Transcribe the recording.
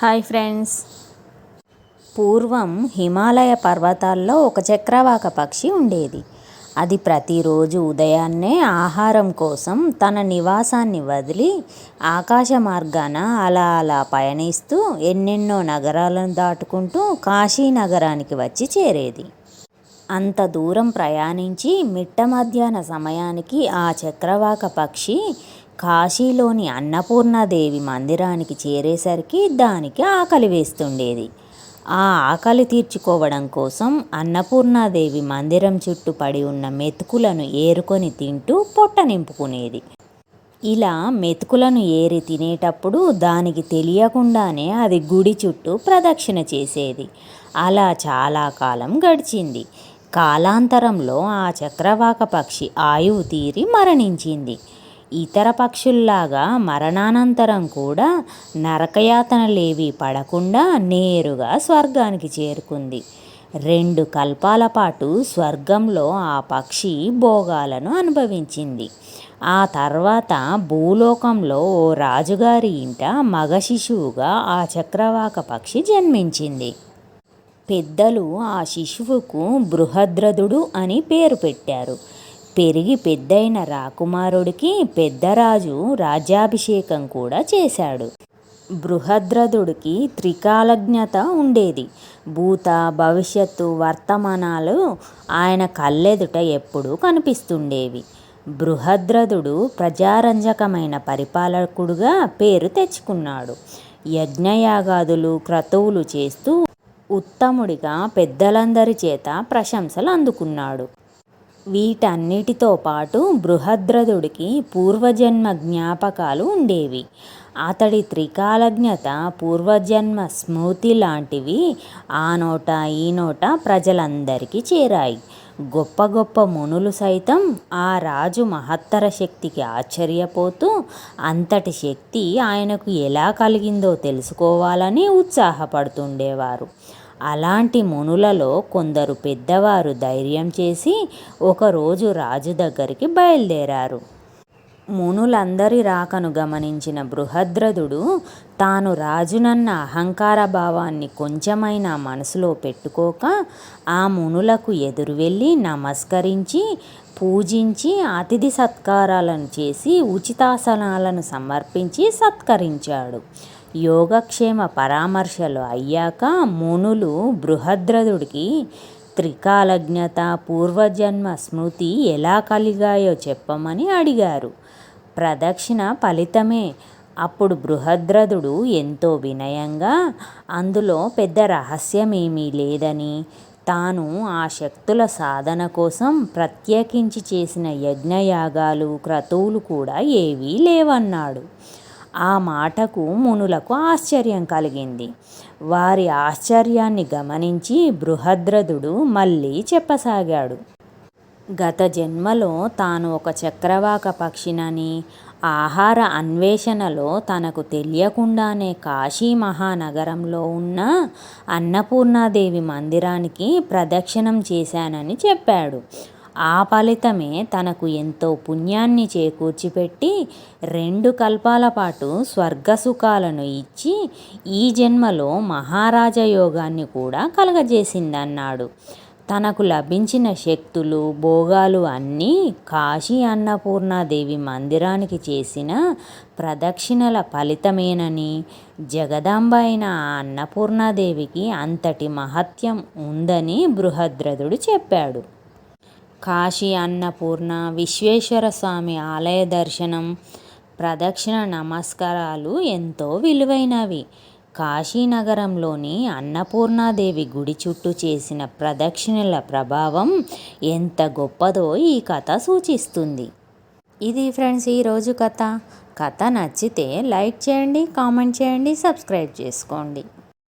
Hi friends. పూర్వం హిమాలయ పర్వతాల్లో ఒక చక్రవాక పక్షి ఉండేది. అది ప్రతిరోజు ఉదయాన్నే ఆహారం కోసం తన నివాసాన్ని వదిలి ఆకాశ మార్గాన అలా అలా పయనిస్తూ ఎన్నెన్నో నగరాలను దాటుకుంటూ కాశీ నగరానికి వచ్చి చేరేది. అంత దూరం ప్రయాణించి మిట్ట మధ్యాహ్న సమయానికి ఆ చక్రవాక పక్షి కాశీలోని అన్నపూర్ణాదేవి మందిరానికి చేరేసరికి దానికి ఆకలి వేస్తుండేది. ఆ ఆకలి తీర్చుకోవడం కోసం అన్నపూర్ణాదేవి మందిరం చుట్టూ పడి ఉన్న మెతుకులను ఏరుకొని తింటూ పొట్ట నింపుకునేది. ఇలా మెతుకులను ఏరి తినేటప్పుడు దానికి తెలియకుండానే అది గుడి చుట్టూ ప్రదక్షిణ చేసేది. అలా చాలా కాలం గడిచింది. కాలాంతరంలో ఆ చక్రవాక పక్షి ఆయువు తీరి మరణించింది. ఇతర పక్షుల్లాగా మరణానంతరం కూడా నరకయాతనలేవి పడకుండా నేరుగా స్వర్గానికి చేరుకుంది. రెండు కల్పాల పాటు స్వర్గంలో ఆ పక్షి భోగాలను అనుభవించింది. ఆ తర్వాత భూలోకంలో ఓ రాజుగారి ఇంట మగ శిశువుగా ఆ చక్రవాక పక్షి జన్మించింది. పెద్దలు ఆ శిశువుకు బృహద్రథుడు అని పేరు పెట్టారు. పెరిగి పెద్దయిన రాకుమారుడికి పెద్దరాజు రాజ్యాభిషేకం కూడా చేశాడు. బృహద్రథుడికి త్రికాలజ్ఞత ఉండేది. భూత భవిష్యత్తు వర్తమానాలు ఆయన కళ్ళెదుట ఎప్పుడూ కనిపిస్తుండేవి. బృహద్రథుడు ప్రజారంజకమైన పరిపాలకుడుగా పేరు తెచ్చుకున్నాడు. యజ్ఞయాగాదులు క్రతువులు చేస్తూ ఉత్తముడిగా పెద్దలందరి చేత ప్రశంసలు అందుకున్నాడు. వీటన్నిటితో పాటు బృహద్రథుడికి పూర్వజన్మ జ్ఞాపకాలు ఉండేవి. అతడి త్రికాలజ్ఞత పూర్వజన్మ స్మృతి లాంటివి ఆ నోట ఈ నోట ప్రజలందరికీ చేరాయి. గొప్ప గొప్ప మునులు సైతం ఆ రాజు మహత్తర శక్తికి ఆశ్చర్యపోతూ అంతటి శక్తి ఆయనకు ఎలా కలిగిందో తెలుసుకోవాలని ఉత్సాహపడుతుండేవారు. అలాంటి మునులలో కొందరు పెద్దవారు ధైర్యం చేసి ఒకరోజు రాజు దగ్గరికి బయలుదేరారు. మునులందరి రాకను గమనించిన బృహద్రథుడు తాను రాజునన్న అహంకార భావాన్ని కొంచెమైనా మనసులో పెట్టుకోక ఆ మునులకు ఎదురు వెళ్ళి నమస్కరించి పూజించి అతిథి సత్కారాలను చేసి ఉచితాసనాలను సమర్పించి సత్కరించాడు. యోగక్షేమ పరామర్శలు అయ్యాక మునులు బృహద్రథుడికి త్రికాలజ్ఞత పూర్వజన్మ స్మృతి ఎలా కలిగాయో చెప్పమని అడిగారు. ప్రదక్షిణ ఫలితమే. అప్పుడు బృహద్రథుడు ఎంతో వినయంగా అందులో పెద్ద రహస్యమేమీ లేదని తాను ఆ శక్తుల సాధన కోసం ప్రత్యేకించి చేసిన యజ్ఞయాగాలు క్రతువులు కూడా ఏవీ లేవన్నాడు. ఆ మాటకు మునులకు ఆశ్చర్యం కలిగింది. వారి ఆశ్చర్యాన్ని గమనించి బృహద్రథుడు మళ్ళీ చెప్పసాగాడు. గత జన్మలో తాను ఒక చక్రవాక పక్షినని ఆహార అన్వేషణలో తనకు తెలియకుండానే కాశీ మహానగరంలో ఉన్న అన్నపూర్ణాదేవి మందిరానికి ప్రదక్షిణం చేశానని చెప్పాడు. ఆ ఫలితమే తనకు ఎంతో పుణ్యాన్ని చేకూర్చిపెట్టి రెండు కల్పాల పాటు స్వర్గసుఖాలను ఇచ్చి ఈ జన్మలో మహారాజ యోగాన్ని కూడా కలగజేసిందన్నాడు. తనకు లభించిన శక్తులు భోగాలు అన్నీ కాశీ అన్నపూర్ణాదేవి మందిరానికి చేసిన ప్రదక్షిణల ఫలితమేనని జగదాంబ అయిన ఆ అన్నపూర్ణాదేవికి అంతటి మహత్యం ఉందని బృహద్రథుడు చెప్పాడు. కాశీ అన్నపూర్ణ విశ్వేశ్వర స్వామి ఆలయ దర్శనం ప్రదక్షిణ నమస్కారాలు ఎంతో విలువైనవి. కాశీనగరంలోని అన్నపూర్ణాదేవి గుడి చుట్టూ చేసిన ప్రదక్షిణల ప్రభావం ఎంత గొప్పదో ఈ కథ సూచిస్తుంది. ఇది ఫ్రెండ్స్ ఈరోజు కథ. కథ నచ్చితే లైక్ చేయండి కామెంట్ చేయండి సబ్స్క్రైబ్ చేసుకోండి.